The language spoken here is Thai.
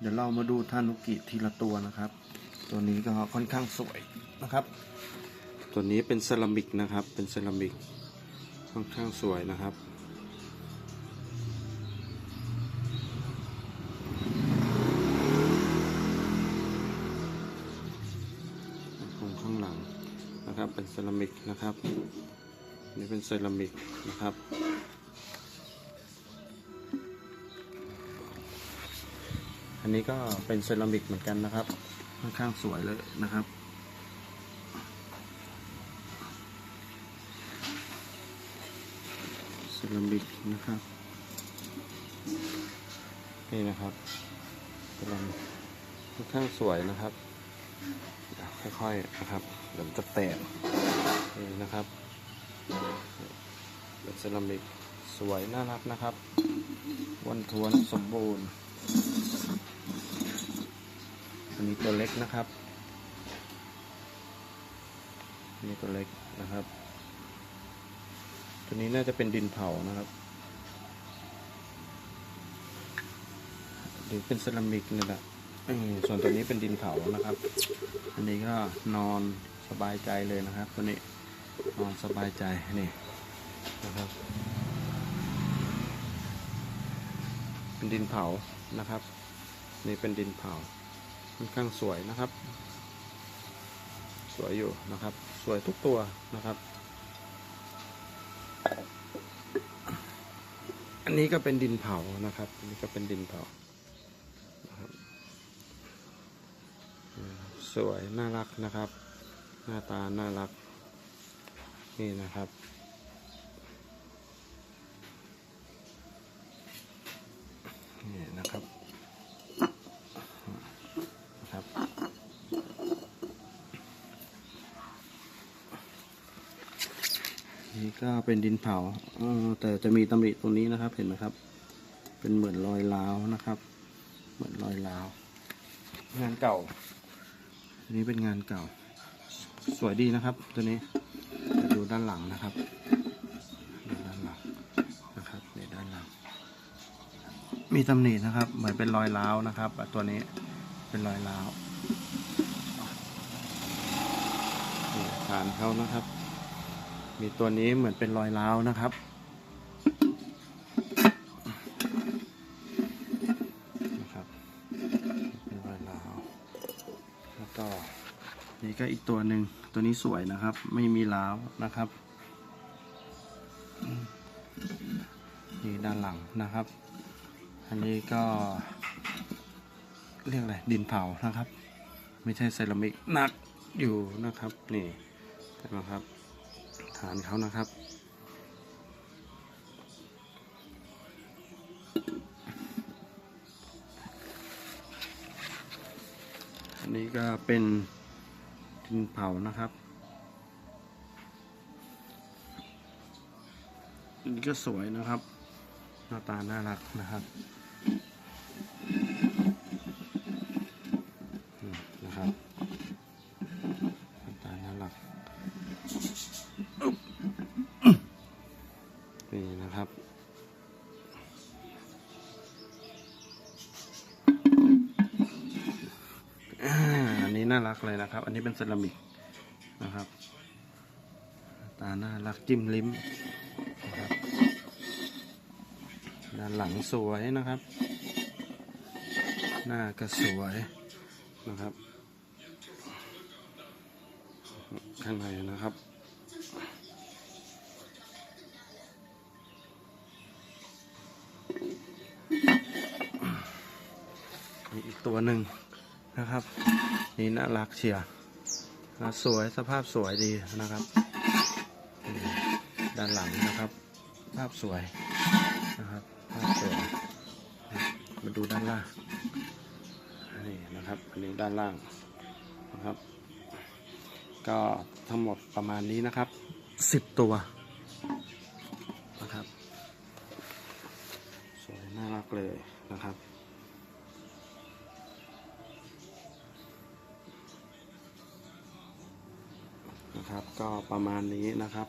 เดี๋ยวเรามาดูทานุกิทีละตัวนะครับ ตัวนี้ก็ค่อนข้างสวยนะครับ ตัวนี้เป็นเซรามิกนะครับ เป็นเซรามิกค่อนข้างสวยนะครับตรงข้างหลังนะครับเป็นเซรามิกนะครับ นี่เป็นเซรามิกนะครับ นนี้ก็เป็นเซรามิกเหมือนกันนะครับ ค่อนข้างสวยเลยนะครับ เซรามิกนะครับ นี่นะครับกำลังค่อนข้างสวยนะครับ ค่อยๆนะครับเดี๋ยวจะแตกนี่นะครับเป็นเซรามิกสวยน่ารักนะครับวันทวนสมบูรณ์ อันนี้ตัวเล็กนะครับนนี่ตัวเล็กนะครับ ตัวนี้น่าจะเป็นดินเผานะครับหรือเป็นเซรามิกนี่แหละส่วนตัวนี้เป็นดินเผานะครับ อันนี้ก็นอนสบายใจเลยนะครับ ตัวนี้นอนสบายใจนี่นะครับ เป็นดินเผานะครับ นี่เป็นดินเผา ค่อนข้างสวยนะครับ สวยอยู่นะครับ สวยทุกตัวนะครับ อันนี้ก็เป็นดินเผานะครับ อันนี้ก็เป็นดินเผานะครับสวยน่ารักนะครับ หน้าตาน่ารัก นี่นะครับนี่นะครับ นี่ ก็เป็นดินเผาเออแต่จะมีตำหนิตรงนี้นะครับ เห็นไหมครับ เป็นเหมือนรอยร้าวนะครับ เหมือนรอยร้าว งานเก่า อันนี้เป็นงานเก่า สวยดีนะครับ ตัวนี้เดี๋ยวดูด้านหลังนะครับดูด้านหลังนะครับนี่ด้านหลัง มีตำหนินะครับ เหมือนเป็นรอยร้าวนะครับอะตัวนี้เป็นรอยร้าวนี่ฐานเขานะครับ มีตัวนี้เหมือนเป็นรอยร้าวนะครับ นะครับ เป็นรอยร้าว แล้วก็นี่ก็อีกตัวหนึ่ง ตัวนี้สวยนะครับ ไม่มีร้าวนะครับ นี่ด้านหลังนะครับ อันนี้ก็เรียกอะไร ดินเผานะครับ ไม่ใช่เซรามิกหนักอยู่นะครับ นี่เห็นไหมครับ ฐานเขานะครับ อันนี้ก็เป็นดินเผานะครับอันนี้ก็สวยนะครับ หน้าตาน่ารักนะครับ น่ารักเลยนะครับ อันนี้เป็นเซรามิกนะครับ ตาน่ารักจิ้มลิ้มนะครับด้านหลังสวยนะครับ หน้าก็สวยนะครับ ข้างในนะครับนี่อีกตัวหนึ่ง นะครับ นี่น่ารักเชียร์สวยสภาพสวยดีนะครับ ด้านหลังนะครับ ภาพสวยนะครับภาพสวยมาดูด้านล่างนี่นะครับอันนี้ด้านล่างนะครับ ก็ทั้งหมดประมาณนี้นะครับสิบตัวนะครับ สวยน่ารักเลยนะครับ นะครับ ก็ประมาณนี้นะครับ